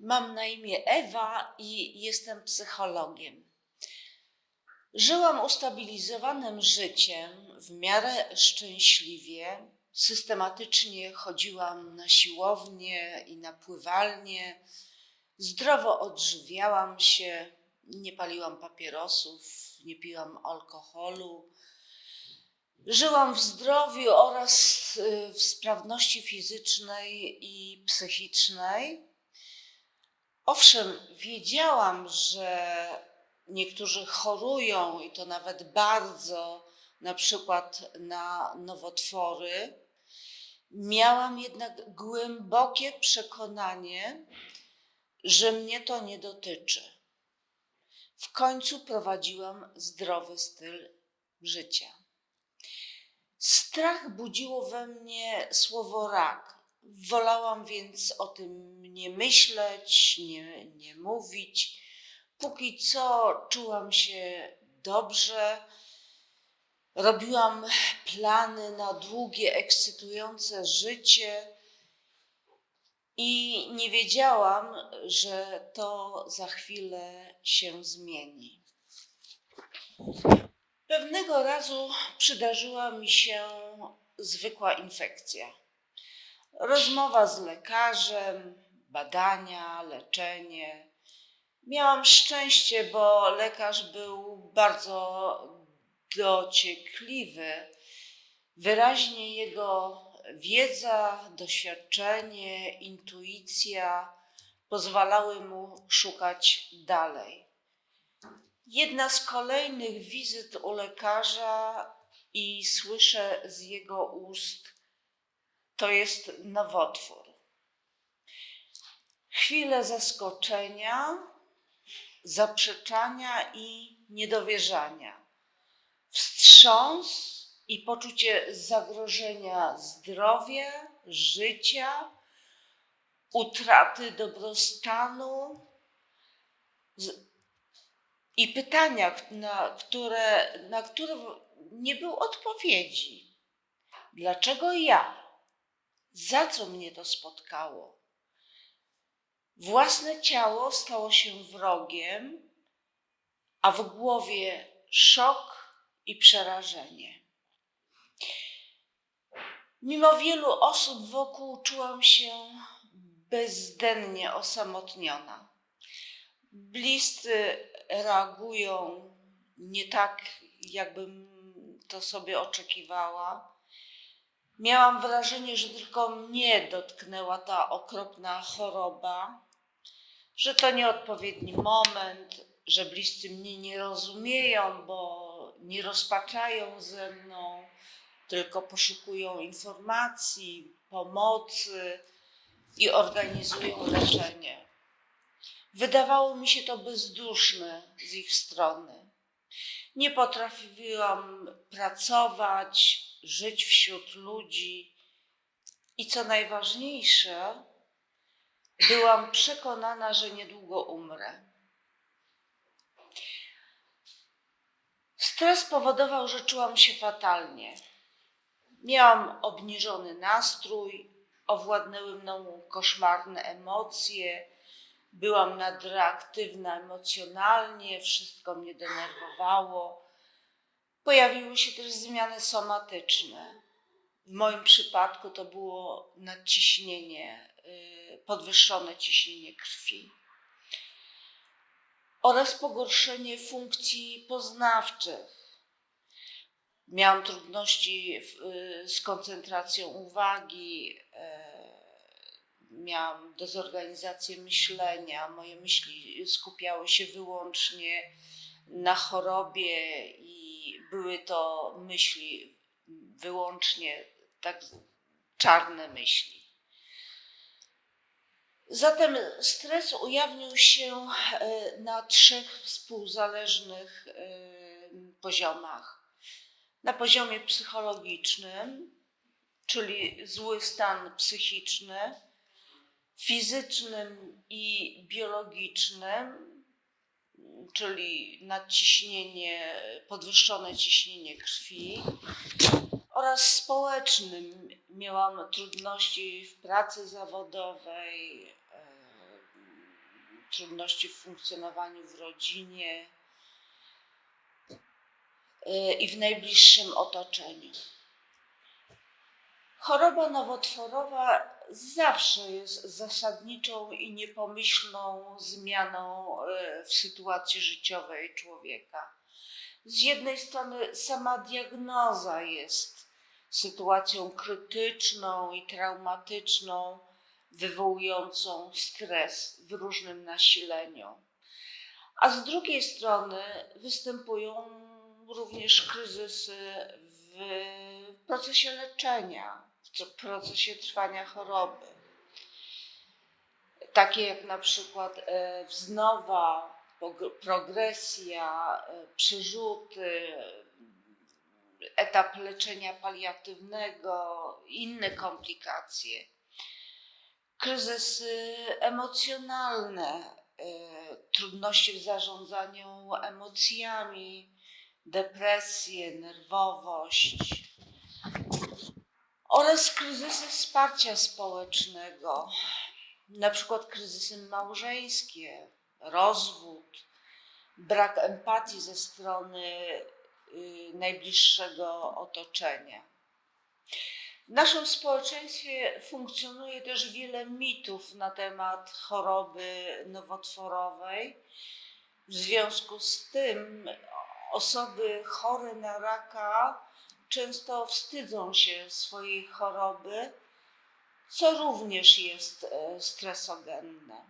Mam na imię Ewa i jestem psychologiem. Żyłam ustabilizowanym życiem, w miarę szczęśliwie. Systematycznie chodziłam na siłownię i na pływalnię. Zdrowo odżywiałam się, nie paliłam papierosów, nie piłam alkoholu. Żyłam w zdrowiu oraz y, w sprawności fizycznej i psychicznej. Owszem, wiedziałam, że niektórzy chorują i to nawet bardzo, na przykład na nowotwory. Miałam jednak głębokie przekonanie, że mnie to nie dotyczy. W końcu prowadziłam zdrowy styl życia. Strach budziło we mnie słowo rak. Wolałam więc o tym nie myśleć, nie, nie mówić. Póki co czułam się dobrze. Robiłam plany na długie, ekscytujące życie i nie wiedziałam, że to za chwilę się zmieni. Pewnego razu przydarzyła mi się zwykła infekcja. Rozmowa z lekarzem, badania, leczenie. Miałam szczęście, bo lekarz był bardzo dociekliwy. Wyraźnie jego wiedza, doświadczenie, intuicja pozwalały mu szukać dalej. Jedna z kolejnych wizyt u lekarza i słyszę z jego ust, to jest nowotwór. Chwilę zaskoczenia, zaprzeczania i niedowierzania. Wstrząs i poczucie zagrożenia zdrowia, życia, utraty dobrostanu i pytania, na które, na które nie było odpowiedzi. Dlaczego ja? Za co mnie to spotkało? Własne ciało stało się wrogiem, a w głowie szok i przerażenie. Mimo wielu osób wokół czułam się bezdennie osamotniona. Bliscy reagują nie tak, jakbym to sobie oczekiwała. Miałam wrażenie, że tylko mnie dotknęła ta okropna choroba, że to nieodpowiedni moment, że bliscy mnie nie rozumieją, bo nie rozpaczają ze mną, tylko poszukują informacji, pomocy i organizują leczenie. Wydawało mi się to bezduszne z ich strony. Nie potrafiłam pracować, żyć wśród ludzi i co najważniejsze, byłam przekonana, że niedługo umrę. Stres powodował, że czułam się fatalnie. Miałam obniżony nastrój, owładnęły mną koszmarne emocje, byłam nadreaktywna emocjonalnie, wszystko mnie denerwowało. Pojawiły się też zmiany somatyczne. W moim przypadku to było nadciśnienie, y, podwyższone ciśnienie krwi oraz pogorszenie funkcji poznawczych. Miałam trudności y, z koncentracją uwagi, e, miałam dezorganizację myślenia. Moje myśli skupiały się wyłącznie na chorobie i były to myśli wyłącznie tak czarne myśli. Zatem stres ujawnił się e, na trzech współzależnych e, poziomach. Na poziomie psychologicznym, czyli zły stan psychiczny, fizycznym i biologicznym, czyli nadciśnienie, podwyższone ciśnienie krwi, oraz społecznym, miałam trudności w pracy zawodowej, e, trudności w funkcjonowaniu w rodzinie e, i w najbliższym otoczeniu. Choroba nowotworowa zawsze jest zasadniczą i niepomyślną zmianą e, w sytuacji życiowej człowieka. Z jednej strony sama diagnoza jest sytuacją krytyczną i traumatyczną, wywołującą stres w różnym nasileniu. A z drugiej strony występują również kryzysy w procesie leczenia, w procesie trwania choroby. Takie jak na przykład e, wznowa, progresja, e, przerzuty, etap leczenia paliatywnego, inne komplikacje. Kryzysy emocjonalne, e, trudności w zarządzaniu emocjami, depresje, nerwowość oraz kryzysy wsparcia społecznego, na przykład kryzysy małżeńskie, rozwód, brak empatii ze strony y, najbliższego otoczenia. W naszym społeczeństwie funkcjonuje też wiele mitów na temat choroby nowotworowej. W związku z tym osoby chore na raka często wstydzą się swojej choroby, co również jest e, stresogenne.